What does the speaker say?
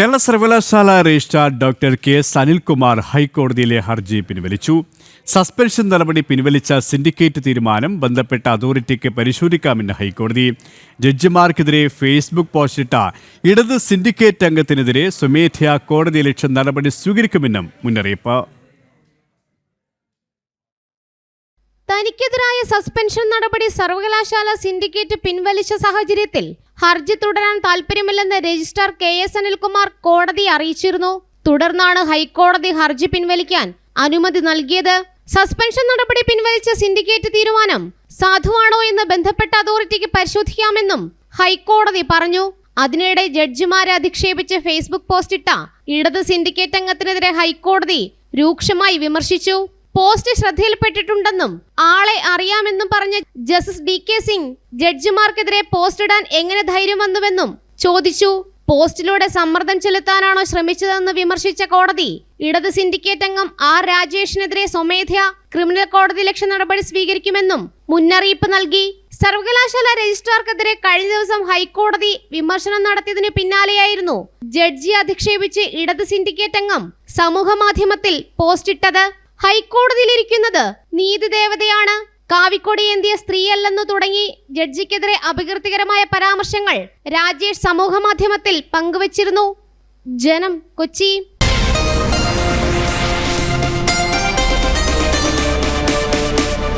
കേരള സർവകലാശാല registrar doctor K S Anilkumar ഹൈക്കോടതിയിലെ ഹർജി പിൻവലിച്ചു. സസ്പെൻഷൻ നടപടി പിൻവലിച്ച സിൻഡിക്കേറ്റ് തീരുമാനം ബന്ധപ്പെട്ട അതോറിറ്റിക്ക് പരിശോധിക്കാമെന്ന് ഹൈക്കോടതി. ജഡ്ജിമാർക്കെതിരെ ഫേസ്ബുക്ക് പോസ്റ്റിട്ട ഇടത് സിൻഡിക്കേറ്റ് അംഗത്തിനെതിരെ സ്വമേധയാ കോടതി ലക്ഷ്യം നടപടി സ്വീകരിക്കുമെന്നും മുന്നറിയിപ്പ്. തനിക്കെതിരായ സസ്പെൻഷൻ നടപടി സർവകലാശാല സിൻഡിക്കേറ്റ് പിൻവലിച്ച സാഹചര്യത്തിൽ ഹർജി തുടരാൻ താൽപ്പര്യമില്ലെന്ന് രജിസ്ട്രാർ കെ എസ് അനിൽകുമാർ കോടതി അറിയിച്ചിരുന്നു. തുടർന്നാണ് ഹൈക്കോടതി ഹർജി പിൻവലിക്കാൻ അനുമതി നൽകിയത്. സസ്പെൻഷൻ നടപടി പിൻവലിച്ച സിൻഡിക്കേറ്റ് തീരുമാനം സാധുവാണോ എന്ന് ബന്ധപ്പെട്ട അതോറിറ്റിക്ക് പരിശോധിക്കാമെന്നും ഹൈക്കോടതി പറഞ്ഞു. അതിനിടെ ജഡ്ജിമാരെ അധിക്ഷേപിച്ച് ഫേസ്ബുക്ക് പോസ്റ്റിട്ട ഇടത് സിൻഡിക്കേറ്റ് അംഗത്തിനെതിരെ ഹൈക്കോടതി രൂക്ഷമായി വിമർശിച്ചു. പോസ്റ്റ് ശ്രദ്ധയിൽപ്പെട്ടിട്ടുണ്ടെന്നും ആളെ അറിയാമെന്നും പറഞ്ഞ ജസ്റ്റിസ് ഡി കെ സിംഗ് ജഡ്ജിമാർക്കെതിരെ പോസ്റ്റ് ഇടാൻ എങ്ങനെ ധൈര്യം വന്നുവെന്നും ചോദിച്ചു. പോസ്റ്റിലൂടെ സമ്മർദ്ദം ചെലുത്താനാണോ ശ്രമിച്ചതെന്ന് വിമർശിച്ച കോടതി ഇടത് സിൻഡിക്കേറ്റ് അംഗം ആർ രാജേഷിനെതിരെ സ്വമേധയാ ക്രിമിനൽ കോടതി ലക്ഷ്യ നടപടി സ്വീകരിക്കുമെന്നും മുന്നറിയിപ്പ് നൽകി. സർവകലാശാല രജിസ്ട്രാർക്കെതിരെ കഴിഞ്ഞ ദിവസം ഹൈക്കോടതി വിമർശനം നടത്തിയതിനു പിന്നാലെയായിരുന്നു ജഡ്ജി അധിക്ഷേപിച്ച് ഇടത് സിൻഡിക്കേറ്റ് അംഗം സമൂഹ മാധ്യമത്തിൽ പോസ്റ്റിട്ടത്. ഹൈക്കോടതിയിലിരിക്കുന്നത് നീതിദേവതയാണ്. കാവിക്കൊടി ഏന്തിയ സ്ത്രീയല്ലെന്നു തുടങ്ങി ജഡ്ജിക്കെതിരെ അപകീർത്തികരമായ പരാമർശങ്ങൾ രാജേഷ് സമൂഹമാധ്യമത്തിൽ പങ്കുവച്ചിരുന്നു. ജനം കൊച്ചി.